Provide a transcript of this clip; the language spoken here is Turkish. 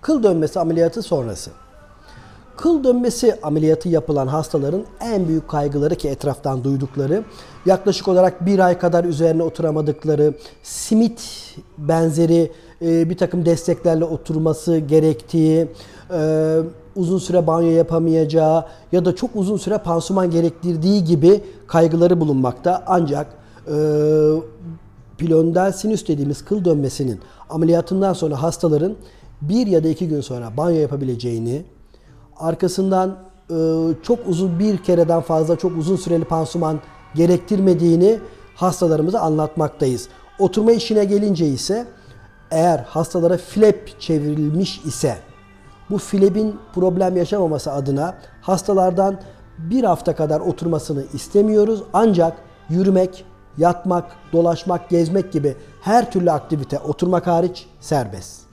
Kıl dönmesi ameliyatı sonrası. Kıl dönmesi ameliyatı yapılan hastaların en büyük kaygıları ki etraftan duydukları yaklaşık olarak bir ay kadar üzerine oturamadıkları, simit benzeri e, bir takım desteklerle oturması gerektiği, e, uzun süre banyo yapamayacağı ya da çok uzun süre pansuman gerektirdiği gibi kaygıları bulunmakta. Ancak e, pilonidal sinüs dediğimiz kıl dönmesinin ameliyatından sonra hastaların bir ya da iki gün sonra banyo yapabileceğini, arkasından e, çok uzun bir kereden fazla çok uzun süreli pansuman gerektirmediğini hastalarımıza anlatmaktayız. Oturma işine gelince ise eğer hastalara flap çevrilmiş ise bu flap'in problem yaşamaması adına hastalardan bir hafta kadar oturmasını istemiyoruz. Ancak yürümek, yatmak, dolaşmak, gezmek gibi her türlü aktivite oturmak hariç serbest.